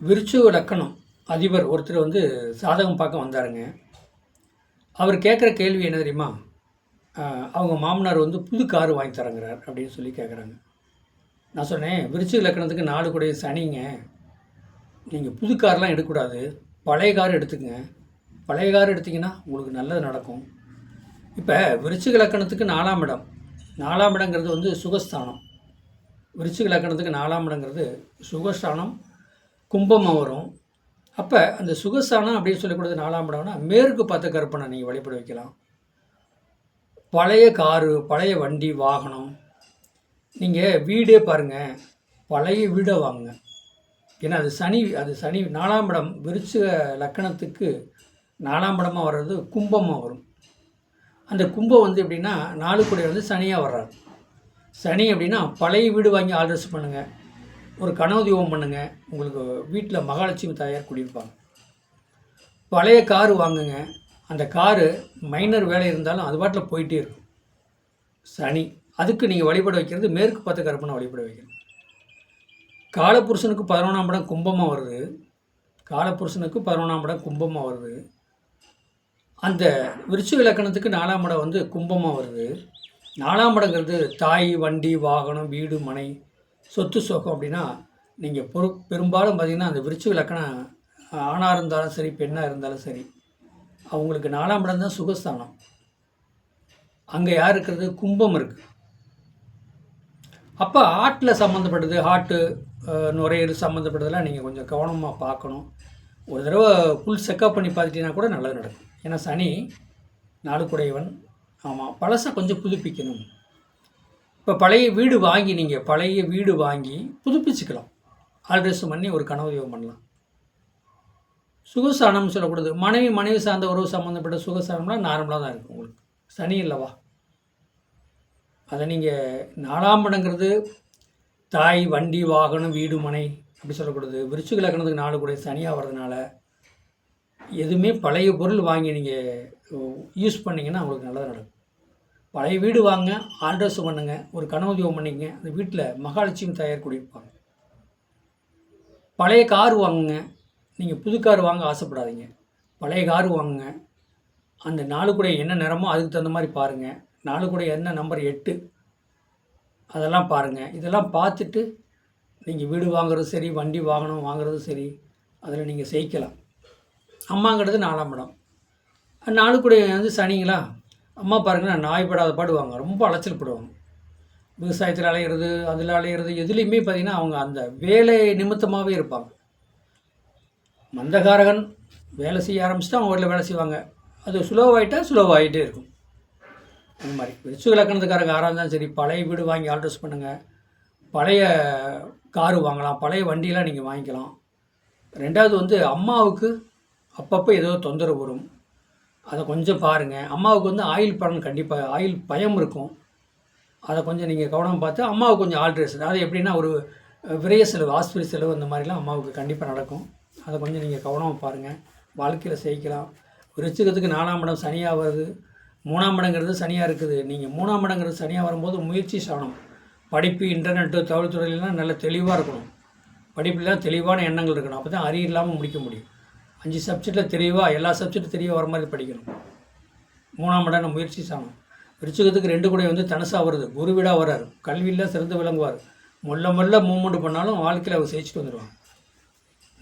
விருச்சுவ லக்கணம் அதிபர் ஒருத்தர் வந்து சாதகம் பார்க்க வந்தாருங்க. அவர் கேட்குற கேள்வி என்ன தெரியுமா? அவங்க மாமனார் வந்து புது கார் வாங்கி தரங்கிறார் அப்படின்னு சொல்லி கேட்குறாங்க. நான் சொன்னேன் விருச்சிக லக்கணத்துக்கு நாலு கூடிய சனிங்க. நீங்கள் புது கார்லாம் எடுக்கக்கூடாது. பழைய கார் எடுத்துக்கங்க. பழைய கார் எடுத்தீங்கன்னா உங்களுக்கு நல்லது நடக்கும். இப்போ விருச்சிக லக்கணத்துக்கு நாலாம் இடம். நாலாம் இடங்கிறது வந்து சுகஸ்தானம். விருச்சிக லக்கணத்துக்கு நாலாம் இடங்கிறது சுகஸ்தானம் கும்பமாக வரும். அப்போ அந்த சுகசானம் அப்படின்னு சொல்லக்கூடாது நாலாம் இடம்னா மேற்கு பார்த்த கற்பனை நீங்கள் வழிபட வைக்கலாம். பழைய காரு பழைய வண்டி வாகனம். நீங்கள் வீடே பாருங்கள் பழைய வீடை வாங்குங்க. ஏன்னா அது சனி அது சனி நாலாம் இடம் விருச்ச லக்கணத்துக்கு நாலாம் இடமாக வர்றது கும்பமாக வரும். அந்த கும்பம் வந்து எப்படின்னா நாலு கூடை வந்து சனியாக வர்றாரு. சனி அப்படின்னா பழைய வீடு வாங்கி ஆல்ரெஸ் பண்ணுங்கள் ஒரு கனவு தீபம் பண்ணுங்கள் உங்களுக்கு வீட்டில் மகாலட்சுமி தாயார் குடியிருப்பாங்க. பழைய காரு வாங்குங்க. அந்த காரு மைனர் வேலை இருந்தாலும் அது பாட்டில் போயிட்டே இருக்கும். சனி அதுக்கு நீங்கள் வழிபட வைக்கிறது மேற்கு பத்து கருப்பனை வழிபட வைக்கணும். காலப்புருஷனுக்கு பதினொன்றாம் படம் கும்பமாக வருது. காலப்புருஷனுக்கு பதினொன்றாம் படம் கும்பமாக வருது. அந்த விருச்சு இலக்கணத்துக்கு நாலாம் படம் வந்து கும்பமாக வருது. நாலாம் படங்கிறது தாய் வண்டி வாகனம் வீடு மனை சொத்து சோகம் அப்படின்னா நீங்கள் பொறு பெரும்பாலும் பார்த்தீங்கன்னா அந்த விருச்சிக இலக்கணம் ஆணாக இருந்தாலும் சரி பெண்ணாக இருந்தாலும் சரி அவங்களுக்கு நாலாம் இடம் தான் சுகஸ்தானம். அங்கே யார் இருக்கிறது? கும்பம் இருக்குது அப்போ ஹார்ட்டில் சம்மந்தப்பட்டது ஹார்ட்டு நுரையீடு சம்மந்தப்பட்டதெல்லாம் நீங்கள் கொஞ்சம் கவனமாக பார்க்கணும். ஒரு தடவை ஃபுல் செக்கப் பண்ணி பார்த்துட்டீங்கன்னா கூட நல்லது நடக்கும். ஏன்னா சனி நாளுக்குடையவன். ஆமாம் பழசை கொஞ்சம் புதுப்பிக்கணும். இப்போ பழைய வீடு வாங்கி நீங்கள் பழைய வீடு வாங்கி புதுப்பிச்சுக்கலாம். ஆல்ட்ரேஷன் பண்ணி ஒரு கனவு யோகம் பண்ணலாம். சுகசானம்னு சொல்லக்கூடாது. மனைவி மனைவி சார்ந்த உறவு சம்மந்தப்பட்ட சுகசானம்லாம் நார்மலாக தான் இருக்கும் உங்களுக்கு. சனி இல்லவா அதை நீங்கள் நாலாம் இடங்கிறது தாய் வண்டி வாகனம் வீடு மனை அப்படி சொல்லக்கூடாது. விருச்சிக லக்கணத்துக்கு நாலு கூட சனியாக வர்றதுனால எதுவுமே பழைய பொருள் வாங்கி நீங்கள் யூஸ் பண்ணிங்கன்னா உங்களுக்கு நல்லதாக நடக்கும். பழைய வீடு வாங்க ஆல்ட்ரஸ் பண்ணுங்க ஒரு கனவுதீபம் பண்ணிக்கங்க. அந்த வீட்டில் மகாலட்சுமி தயார் குடியிருப்பாங்க. பழைய கார் வாங்குங்க. நீங்கள் புது கார் வாங்க ஆசைப்படாதீங்க. பழைய கார் வாங்குங்க. அந்த நாலு கூட என்ன நிறமோ அதுக்கு தகுந்த மாதிரி பாருங்கள் நாலு கூட என்ன நம்பர் எட்டு? அதெல்லாம் பாருங்கள் இதெல்லாம் பார்த்துட்டு நீங்கள் வீடு வாங்குறது சரி வண்டி வாகனம் வாங்குறது சரி அதில் நீங்கள் ஜெயிக்கலாம் அம்மாங்கிறது நாலாம் இடம். நாலு கூட வந்து சனிங்களா? அம்மா பாருங்கன்னா நாய் படாத பாடுவாங்க. ரொம்ப அலைச்சல் படுவாங்க. விவசாயத்தில் அலையிறது அதில் அலையிறது எதுலேயுமே பார்த்திங்கன்னா அவங்க அந்த வேலை நிமித்தமாகவே இருப்பாங்க. மந்தகாரகன் வேலை செய்ய ஆரம்பிச்சுட்டு அவங்க வீட்டில் வேலை செய்வாங்க. அது ஸ்லோவாகிட்டால் ஸ்லோவாகிட்டே இருக்கும். அந்த மாதிரி. விருச்சிக இலக்கணத்துக்காரங்க யாராக இருந்தாலும் சரி பழைய வீடு வாங்கி ஆல்ட்ரஸ் பண்ணுங்கள் பழைய காரு வாங்கலாம் பழைய வண்டியெலாம் நீங்கள் வாங்கிக்கலாம். ரெண்டாவது வந்து அம்மாவுக்கு அப்பப்போ ஏதோ தொந்தரவு வரும். அதை கொஞ்சம் பாருங்கள் அம்மாவுக்கு வந்து ஆயில் பலன் கண்டிப்பாக ஆயில் பயம் இருக்கும். அதை கொஞ்சம் நீங்கள் கவனம் பார்த்து அம்மாவுக்கு கொஞ்சம் ஆல்ட்ரேஷன் அது எப்படின்னா ஒரு விரைய செலவு ஆஸ்பத்திரி செலவு இந்த மாதிரிலாம் அம்மாவுக்கு கண்டிப்பாக நடக்கும். அதை கொஞ்சம் நீங்கள் கவனமாக பாருங்கள் வாழ்க்கையில் செய்யலாம் விருச்சிகத்துக்கு நாலாம் இடம் சனியாக வருது. மூணாம் இடங்கிறது சனியாக இருக்குது. நீங்கள் மூணாம் இடங்கிறது சனியாக வரும்போது முயற்சி சாணம். படிப்பு இன்டர்நெட்டு தகவல்துறையிலாம் நல்ல தெளிவாக இருக்கணும். படிப்புலாம் தெளிவான எண்ணங்கள் இருக்கணும். அப்போ தான் அறிவு இல்லாமல் முடிக்க முடியும். அஞ்சு சப்ஜெக்டில் தெளிவாக எல்லா சப்ஜெக்டும் தெளிவாக வர மாதிரி படிக்கணும். மூணாம் இடம் முயற்சி சாணம். விருச்சிகத்துக்கு ரெண்டு கூட வந்து தனுசாக வருது. குருவிடாக வர்றார். கல்வியில் சிறந்து விளங்குவார். மொல்ல மொல்ல மூமெண்ட் பண்ணாலும் வாழ்க்கையில் அவர் ஜெயிச்சுட்டு வந்துடுவாங்க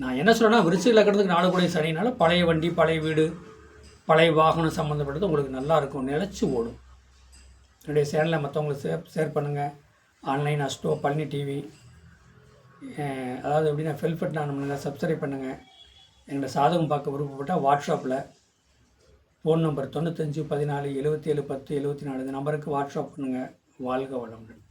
நான் என்ன சொல்கிறேன்னா விருச்சிக லக்கணத்துக்கு நாலு கூட சனினால பழைய வண்டி பழைய வீடு பழைய வாகனம் சம்மந்தப்பட்டது உங்களுக்கு நல்லா இருக்கும். நிலச்சி ஓடும். என்னுடைய சேனலை மற்றவங்களுக்கு ஷேர் ஷேர் பண்ணுங்கள் ஆன்லைன் அஸ்டோ பழனி டிவி அதாவது எப்படின்னா ஃபெல்ஃபட் நான் பண்ணுங்கள் சப்ஸ்கிரைப் பண்ணுங்கள் எங்களை சாதகம் பார்க்க விருப்பப்பட்டால் வாட்ஸ்அப்பில் ஃபோன் நம்பர் தொண்ணூத்தஞ்சு பதினாலு எழுபத்தி ஏழு பத்து எழுபத்தி நாலு இந்த நம்பருக்கு வாட்ஸ்அப் பண்ணுங்கள் வாழ்க வளமுடன்.